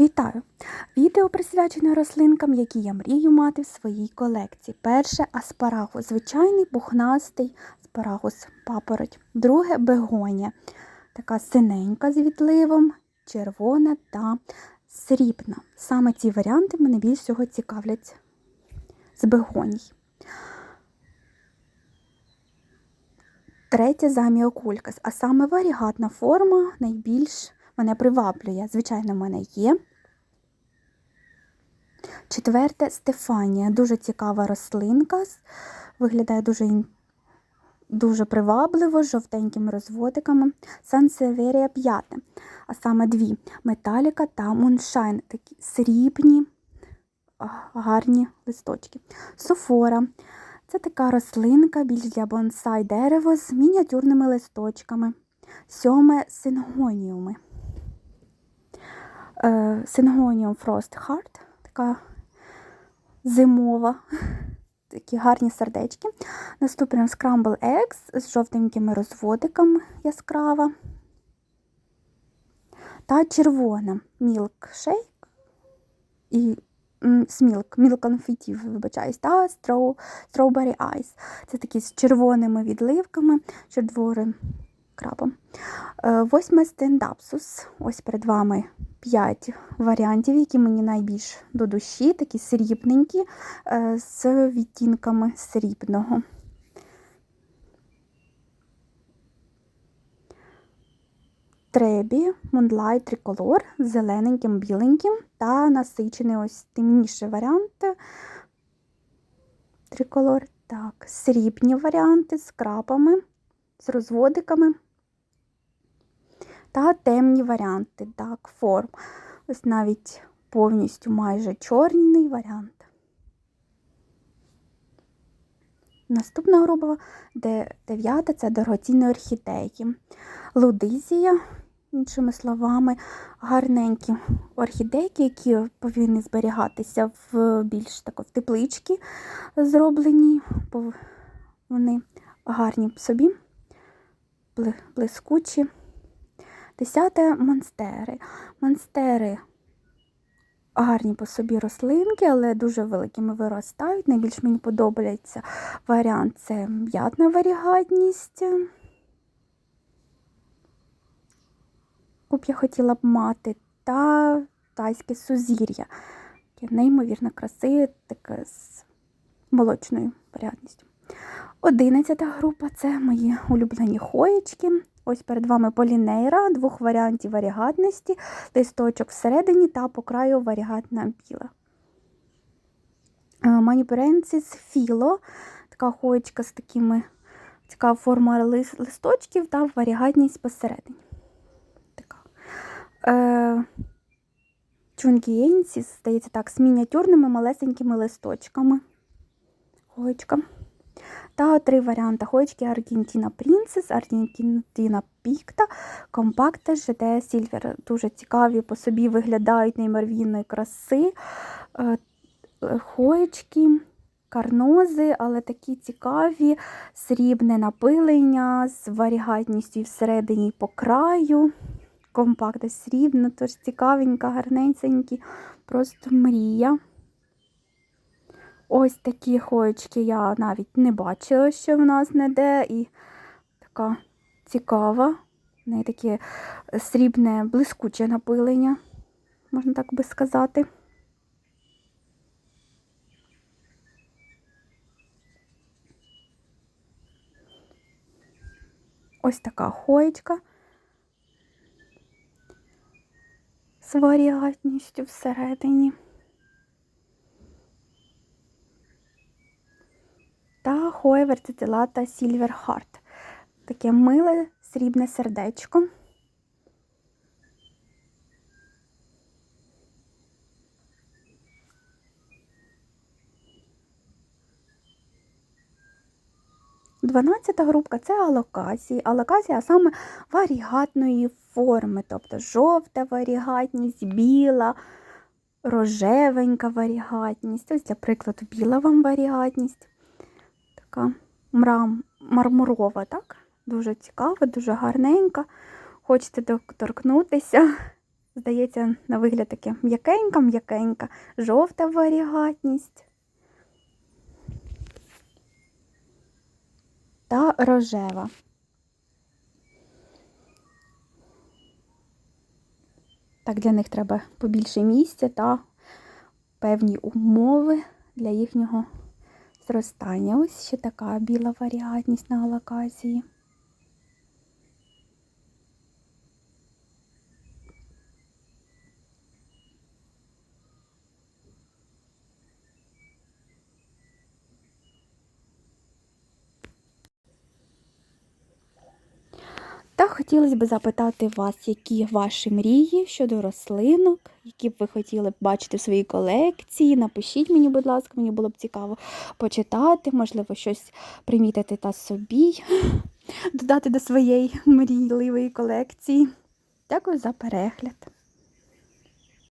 Вітаю! Відео присвячене рослинкам, які я мрію мати в своїй колекції. Перше аспарагус, звичайний пухнастий аспарагус папороть. Друге бегонія, така синенька з відливом, червона та срібна. Саме ці варіанти мене більш всього цікавлять з бегоній. Третє заміокулькас, а саме варігатна форма найбільш мене приваблює. Звичайно, в мене є. Четверте Стефанія. Дуже цікава рослинка. Виглядає дуже дуже привабливо, з жовтенькими розводиками. Сансеверія п'яте. А саме дві металіка та муншайн. Такі срібні, гарні листочки. Софора. Це така рослинка, більш для бонсай дерево з мініатюрними листочками. Сьоме сингоніуми. Сингоніум Frost Heart, така зимова, такі гарні сердечки. Наступний Scramble Eggs з жовтенькими розводиками яскрава. Та червона Shake і Смілк, Milk Confetti, вибачаюсь, та Strawberry Ice. Це такі з червоними відливками, чердвори крабом. Восьме стендапсус. Ось перед вами 5 варіантів, які мені найбільш до душі, такі срібненькі, з відтінками срібного. Требі, Moonlight триколор з зелененьким, біленьким та насичений ось темніший варіант. Триколор. Так, срібні варіанти з крапами, з розводиками. Та темні варіанти Dark Form. Ось навіть повністю майже чорний варіант. Наступна група, де дев'ята це дорогоцінні орхідеї. Лудизія, іншими словами, гарненькі орхідейки, які повинні зберігатися в більш тако, в тепличці зроблені, бо вони гарні собі, блискучі. Десяте монстери. Монстери гарні по собі рослинки, але дуже великими виростають. Найбільш мені подобається варіант це м'ятна варігатність. Куп я хотіла б мати, та тайське сузір'я. Неймовірно краси, таке з молочною варіатністю. Одинадцята група це мої улюблені хоєчки. Ось перед вами полінейра, двох варіантів варігатності, листочок всередині та по краю варігатна біла. Маніпуренцис філо, така хоєчка з такими цікава форма листочків та варігатність посередині. Така. Е, Чунгієнсіс, здається так, з мініатюрними малесенькими листочками. Хоєчка. Та три варіанти хоєчки Аргентина Принцес, Аргентина Пікта, Компакта, ЖД Сільвер. Дуже цікаві, по собі виглядають неймовірної краси. Хоєчки, карнози, але такі цікаві, срібне напилення з варігатністю всередині по краю. Компакта срібна, тож цікавенька, гарненькі, просто мрія. Ось такі хоєчки я навіть не бачила, що в нас не де, і така цікава. В неї таке срібне, блискуче напилення, можна так би сказати. Ось така хоєчка з варіатністю всередині. Та Хоя Вертицелата Silver Heart. Таке миле срібне сердечко. Дванадцята групка це алокації. Алокація саме варігатної форми, тобто жовта варігатність, біла, рожевенька варігатність. Ось, для прикладу, біла вам варігатність така мрам, мармурова, так? Дуже цікава, дуже гарненька. Хочете доторкнутися, здається, на вигляд таке м'якенька-м'якенька, жовта варігатність. Та рожева. Так, для них треба побільше місця та певні умови для їхнього зростання. Ось ще така біла варіатність на алаказії. Та хотілося б запитати вас, які ваші мрії щодо рослинок, які б ви хотіли бачити в своїй колекції. Напишіть мені, будь ласка, мені було б цікаво почитати, можливо, щось примітити та собі, додати до своєї мрійливої колекції. Дякую за перегляд.